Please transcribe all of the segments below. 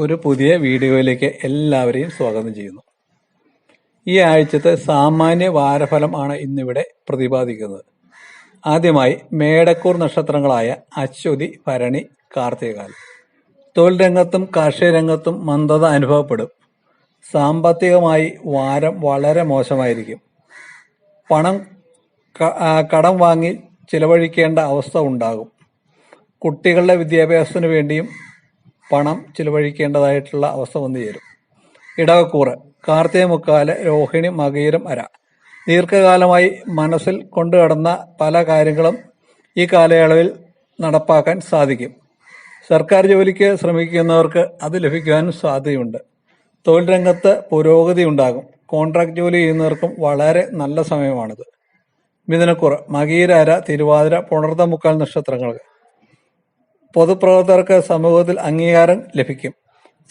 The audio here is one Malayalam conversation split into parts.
ഒരു പുതിയ വീഡിയോയിലേക്ക് എല്ലാവരെയും സ്വാഗതം ചെയ്യുന്നു. ഈ ആഴ്ചത്തെ സാമാന്യ വാരഫലം ആണ് ഇന്നിവിടെ പ്രതിപാദിക്കുന്നത്. ആദ്യമായി മേടക്കൂർ നക്ഷത്രങ്ങളായ അശ്വതി ഭരണി കാർത്തികകാലം. തൊഴിൽ രംഗത്തും കാർഷിക രംഗത്തും മന്ദത അനുഭവപ്പെടും. സാമ്പത്തികമായി വാരം വളരെ മോശമായിരിക്കും. പണം കടം വാങ്ങി ചിലവഴിക്കേണ്ട അവസ്ഥ ഉണ്ടാകും. കുട്ടികളുടെ വിദ്യാഭ്യാസത്തിന് വേണ്ടിയും പണം ചിലവഴിക്കേണ്ടതായിട്ടുള്ള അവസ്ഥ വന്നു ചേരും. ഇടവക്കൂറ് കാർത്തിക മുക്കാൽ രോഹിണി മകീരം അര. ദീർഘകാലമായി മനസ്സിൽ കൊണ്ടുകടന്ന പല കാര്യങ്ങളും ഈ കാലയളവിൽ നടപ്പാക്കാൻ സാധിക്കും. സർക്കാർ ജോലിക്ക് ശ്രമിക്കുന്നവർക്ക് അത് ലഭിക്കാനും സാധ്യതയുണ്ട്. തൊഴിൽ രംഗത്ത് പുരോഗതി ഉണ്ടാകും. കോൺട്രാക്ട് ജോലി ചെയ്യുന്നവർക്കും വളരെ നല്ല സമയമാണിത്. മിഥുനക്കുറ മകീരാര തിരുവാതിര പുണർത്ത മുക്കാൽ നക്ഷത്രങ്ങൾക്ക്. പൊതുപ്രവർത്തകർക്ക് സമൂഹത്തിൽ അംഗീകാരം ലഭിക്കും.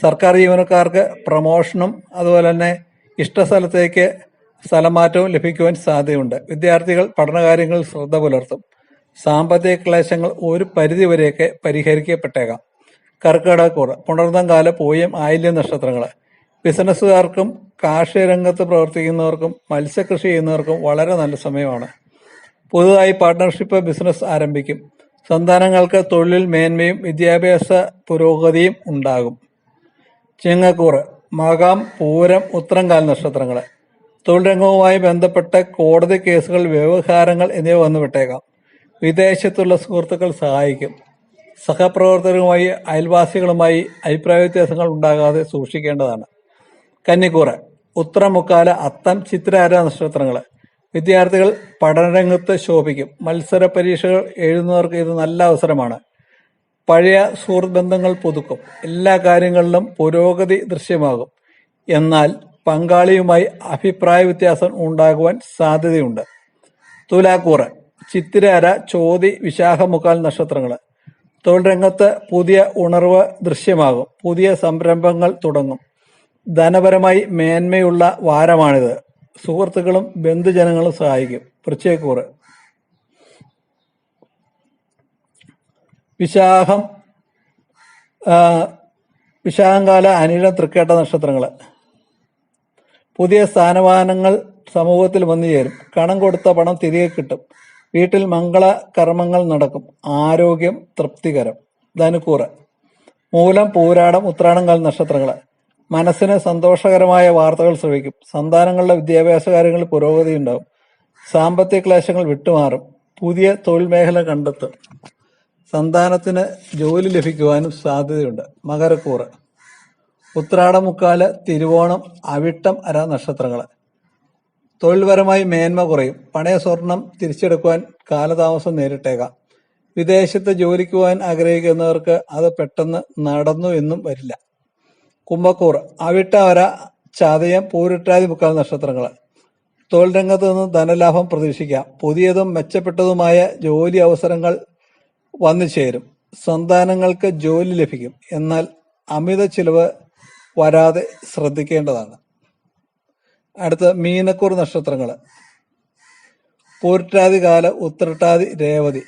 സർക്കാർ ജീവനക്കാർക്ക് പ്രമോഷനും അതുപോലെ തന്നെ ഇഷ്ട ഇഷ്ടസ്ഥലത്തേക്ക് സ്ഥലമാറ്റവും ലഭിക്കുവാൻ സാധ്യതയുണ്ട്. വിദ്യാർത്ഥികൾ പഠനകാര്യങ്ങളിൽ ശ്രദ്ധ പുലർത്തും. സാമ്പത്തിക ക്ലേശങ്ങൾ ഒരു പരിധിവരെയൊക്കെ പരിഹരിക്കപ്പെട്ടേക്കാം. കർക്കിടകക്കൂറ് പുണർന്നം കാല പൂയം ആയില്യ നക്ഷത്രങ്ങൾ ബിസിനസ്സുകാർക്കും കാർഷിക രംഗത്ത് പ്രവർത്തിക്കുന്നവർക്കും മത്സ്യകൃഷി ചെയ്യുന്നവർക്കും വളരെ നല്ല സമയമാണ്. പുതുതായി പാർട്ട്ണർഷിപ്പ് ബിസിനസ് ആരംഭിക്കും. സന്താനങ്ങൾക്ക് തൊഴിലിൽ മേന്മയും വിദ്യാഭ്യാസ പുരോഗതിയും ഉണ്ടാകും. ചിങ്ങക്കൂറ് മകാം പൂരം ഉത്രംകാൽ നക്ഷത്രങ്ങൾ തൊഴിൽ രംഗവുമായി ബന്ധപ്പെട്ട കോടതി കേസുകൾ വ്യവഹാരങ്ങൾ എന്നിവ വന്നുവിട്ടേക്കാം. വിദേശത്തുള്ള സുഹൃത്തുക്കൾ സഹായിക്കും. സഹപ്രവർത്തകരുമായി അയൽവാസികളുമായി അഭിപ്രായ വ്യത്യാസങ്ങൾ ഉണ്ടാകാതെ സൂക്ഷിക്കേണ്ടതാണ്. കന്നിക്കൂറ് ഉത്തരമുക്കാല അത്തം ചിത്രാര നക്ഷത്രങ്ങൾ വിദ്യാർത്ഥികൾ പഠനരംഗത്ത് ശോഭിക്കും. മത്സര പരീക്ഷകൾ എഴുതുന്നവർക്ക് ഇത് നല്ല അവസരമാണ്. പഴയ സുഹൃത്ത് ബന്ധങ്ങൾ പുതുക്കും. എല്ലാ കാര്യങ്ങളിലും പുരോഗതി ദൃശ്യമാകും. എന്നാൽ പങ്കാളിയുമായി അഭിപ്രായ വ്യത്യാസം ഉണ്ടാകുവാൻ സാധ്യതയുണ്ട്. തുലാക്കൂറ് ചിത്തിരാര ചോതി വിശാഖമുക്കാൽ നക്ഷത്രങ്ങൾ തൊഴിൽ രംഗത്ത് പുതിയ ഉണർവ് ദൃശ്യമാകും. പുതിയ സംരംഭങ്ങൾ തുടങ്ങും. ധനപരമായി മേന്മയുള്ള വാരമാണിത്. സുഹൃത്തുക്കളും ബന്ധുജനങ്ങളും സഹായിക്കും. വൃശ്ചയക്കൂറ് വിശാഖം ആ, അനില തൃക്കേട്ട നക്ഷത്രങ്ങൾ പുതിയ സ്ഥാനമാനങ്ങൾ സമൂഹത്തിൽ വന്നു ചേരും. കണം കൊടുത്ത പണം തിരികെ കിട്ടും. വീട്ടിൽ മംഗള കർമ്മങ്ങൾ നടക്കും. ആരോഗ്യം തൃപ്തികരം. ധനുക്കൂറ്. മൂലം പൂരാടം ഉത്രാടം കാല നക്ഷത്രങ്ങൾ മനസ്സിന് സന്തോഷകരമായ വാർത്തകൾ ശ്രവിക്കും. സന്താനങ്ങളുടെ വിദ്യാഭ്യാസ കാര്യങ്ങളിൽ പുരോഗതി ഉണ്ടാവും. സാമ്പത്തിക ക്ലേശങ്ങൾ വിട്ടുമാറും. പുതിയ തൊഴിൽ മേഖല കണ്ടെത്തും. സന്താനത്തിന് ജോലി ലഭിക്കുവാനും സാധ്യതയുണ്ട്. മകരക്കൂറ്. ഉത്രാടമുക്കാൽ തിരുവോണം അവിട്ടം അര നക്ഷത്രങ്ങൾ തൊഴിൽപരമായി മേന്മ കുറയും. പണയ സ്വർണം തിരിച്ചെടുക്കുവാൻ കാലതാമസം നേരിട്ടേക്കാം. വിദേശത്ത് ജോലിക്ക് പോകാൻ ആഗ്രഹിക്കുന്നവർക്ക് അത് പെട്ടെന്ന് നടന്നു എന്നും വരില്ല. കുംഭക്കൂർ അവിട്ടവര ചതയം പൂരിട്ടാതി മുക്കാൽ നക്ഷത്രങ്ങൾ. തൊഴിൽ രംഗത്ത് നിന്ന് ധനലാഭം പ്രതീക്ഷിക്കാം. പുതിയതും മെച്ചപ്പെട്ടതുമായ ജോലി അവസരങ്ങൾ വന്നു ചേരും. സന്താനങ്ങൾക്ക് ജോലി ലഭിക്കും. എന്നാൽ അമിത ചിലവ് വരാതെ ശ്രദ്ധിക്കേണ്ടതാണ്. അടുത്ത മീനക്കൂർ നക്ഷത്രങ്ങൾ. പൂരിട്ടാതി കാല ഉത്രട്ടാതി രേവതി.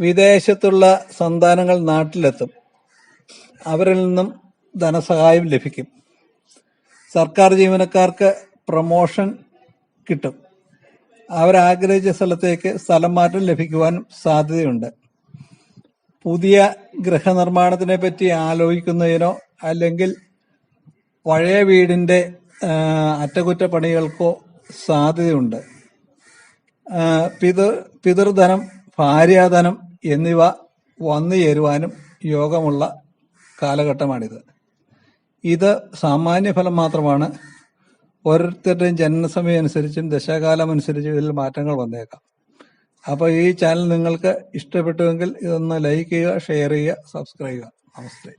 വിദേശത്തുള്ള സന്താനങ്ങൾ നാട്ടിലെത്തും. അവരിൽ നിന്നും ധനസഹായം ലഭിക്കും. സർക്കാർ ജീവനക്കാർക്ക് പ്രമോഷൻ കിട്ടും. അവരാഗ്രഹിച്ച സ്ഥലത്തേക്ക് സ്ഥലം മാറ്റം ലഭിക്കുവാനും സാധ്യതയുണ്ട്. പുതിയ ഗൃഹനിർമ്മാണത്തിനെ പറ്റി ആലോചിക്കുന്നതിനോ അല്ലെങ്കിൽ പഴയ വീടിന്റെ അറ്റകുറ്റപ്പണികൾക്കോ സാധ്യതയുണ്ട്. പിതൃ പിതൃധനം ഭാര്യാധനം എന്നിവ വന്നു ചേരുവാനും യോഗമുള്ള കാലഘട്ടമാണിത്. ഇത് സാമാന്യ ഫലം മാത്രമാണ്. ഓരോരുത്തരുടെയും ജനനസമയം അനുസരിച്ചും ദശാകാലം അനുസരിച്ചും ഇതിൽ മാറ്റങ്ങൾ വന്നേക്കാം. അപ്പോൾ ഈ ചാനൽ നിങ്ങൾക്ക് ഇഷ്ടപ്പെട്ടുവെങ്കിൽ ഇതൊന്ന് ലൈക്ക് ചെയ്യുക ഷെയർ ചെയ്യുക സബ്സ്ക്രൈബ് ചെയ്യുക. നമസ്തേ.